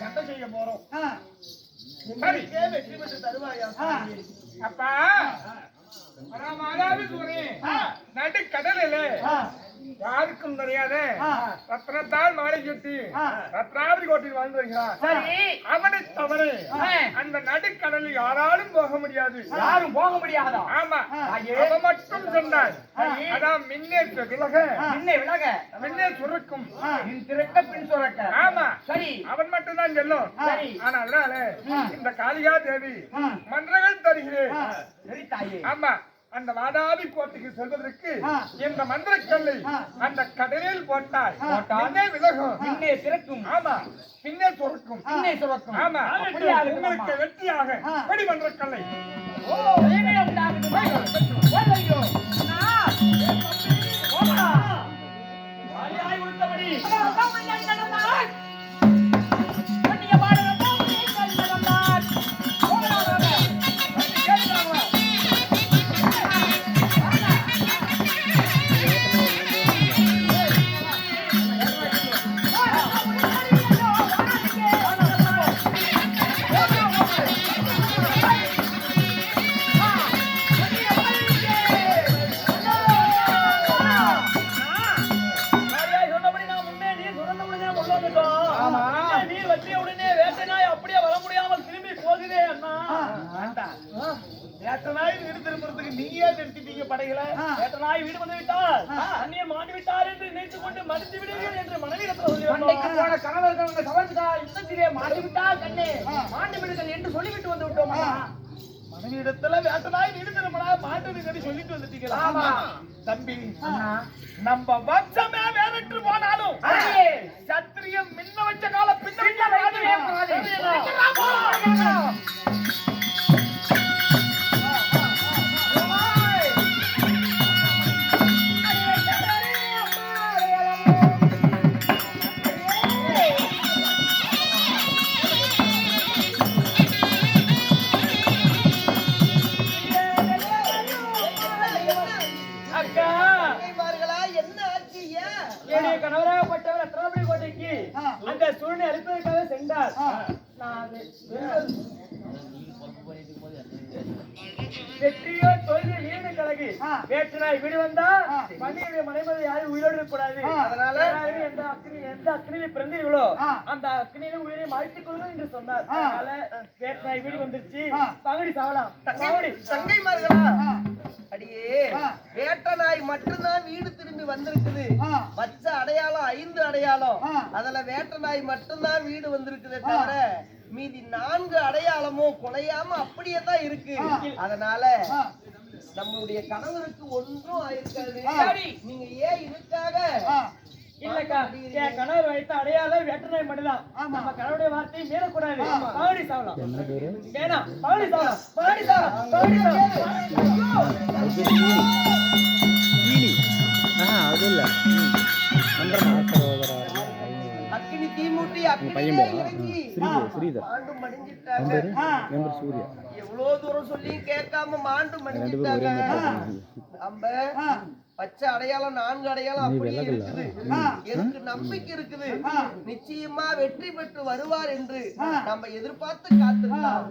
சண்டை செய்ய போறோம். சரி வெற்றி பெற்று தருவாயா? ஆ. அப்பா மாதாவி சூரி நடு கடலிலே ஆ, யாருக்கும் தெரியாத. ரத்னத்தால் மாலை சுட்டி ஆ. ரத்னாவதி கோட்டில் வாழ்ந்து வருகிறான் சரி. அவனை தவறு. அந்த நடுக்கடலில் யாராலும் போக முடியாது. யாரும் போக முடியாதா? ஆமா. ஆ. அவன் மட்டும் சொன்னான். அதான் மின்னே விலக. பின்னே விலக. மின்னே சுருக்கும். பின் திறக்க பின் சுரக்க. ஆமா. சரி. அவன் மட்டும் தான் செல்லும் சரி. ஆனா அதனால. இந்த காளிகா தேவி. மன்றங்கள் தருகிறேன். ஆ. சரி தாயே. ஆமா. அந்த வாதாபி கோட்டைக்கு செல்வதற்கு. இந்த மந்திரக்கல்லை. அந்த கடலில் போட்டால். பின்னே விலகும். பின்னே திறக்கும். ஆமா. பின்னே சுருக்கும். பின்னே சுரக்கும். ஆமா. உங்களுக்கு. வெற்றியாக. படி மன்றக்கல்லை ஓ உண்டாகுது வற்றிய உடனே வேட்டை நாய் அப்படியே வர முடியாமல் திரும்பி போகுதே அண்ணா வேட்ட நாய் வீடு திரும்புறதுக்கு நீயே நிறுத்திட்டீங்க படைகளை ஆ. வேட்டை நாய் வீடு வந்து விட்டால். அந்நியர் மாண்டு விட்டார் என்று நினைத்துக் கொண்டு மடித்து விடுவீர்கள் என்று மனைவிடத்தில் சொல்லி சண்டைக்கு வந்தோம். போன கணவர்கள் கவர்ந்தா யுத்தத்திலே மாண்டு விட்டால் கண்ணே. மாண்டு விடுங்கள் என்று சொல்லிவிட்டு வந்து விட்டோம் அண்ணா. மனைவியிடத்துல வேட்ட நாய் வீடு திரும்பினா மாட்டு கடி சொல்லிட்டு வந்துட்டீங்களா. தம்பி நம்ம வம்சமே வேறற்று போனாலும் சத்திரியம் மின்ன வச்ச கால பின்ன பின்ன வைக்கவே கூடாது. என்னுடைய கணவராகப்பட்டவர் அத்திராபடி கோட்டைக்கு. அந்த சூழ்நிலை அளிப்பதற்காக சென்றார் வெற்றியோ தோல்வியோ வீடு கலகு ஆ. வேற்றினாய் வீடு வந்தா. மண்ணியுடைய மனைமதி யாரும் உயிரோடு இருக்கக்கூடாது. அதனால எந்த அக்னி எந்த அக்னியில் பிறந்தீர்களோ. அந்த அக்னியில உயிரை மாய்த்துக் கொள்ளுங்கள் என்று சொன்னார். அதனால வேற்றினாய் வீடு வந்துருச்சு. பகுடி சாவலாம் பகுடி தங்கைமார்களா ஆ, அடியே. வேட்ட நாய் மட்டும்தான் வீடு திரும்பி வந்திருக்குது. வச்ச அடையாளம் ஐந்து அடையாளம். அதுல வேட்ட நாய் மட்டும்தான் வீடு வந்திருக்குதே தவிர மீதி நான்கு அடையாளமும் குலையாம அப்படியே தான் இருக்கு. அதனால. நம்மளுடைய கணவருக்கு ஒன்றும் ஆயிருக்காது. நீங்க ஏன் இதுக்காக இல்லக்கா என் கணவர் வைத்த அடையாளம் வேட்டநாய் மட்டும்தான். நம்ம கணவருடைய வார்த்தையை மீறக்கூடாது. பகுடி சாவலாம். வேணாம் பகுடி சாவலாம். பகுடி சாவலாம். பகுடி சாவலாம். அது இல்ல. தீமூட்டி பையன் பேரா? ஸ்ரீதர் ஸ்ரீதர். சூர்யா. எவ்வளவு தூரம் சொல்லியும் கேட்காம மாண்டு மடிஞ்சிட்டாங்க. நம்ம. பச்சை அடையாளம் நான்கு அடையாளம் அப்படியே. இருக்குது. எனக்கு நம்பிக்கை இருக்குது. நிச்சயமா வெற்றி பெற்று வருவார் என்று. நம்ம எதிர்பார்த்து காத்திருக்கலாம்.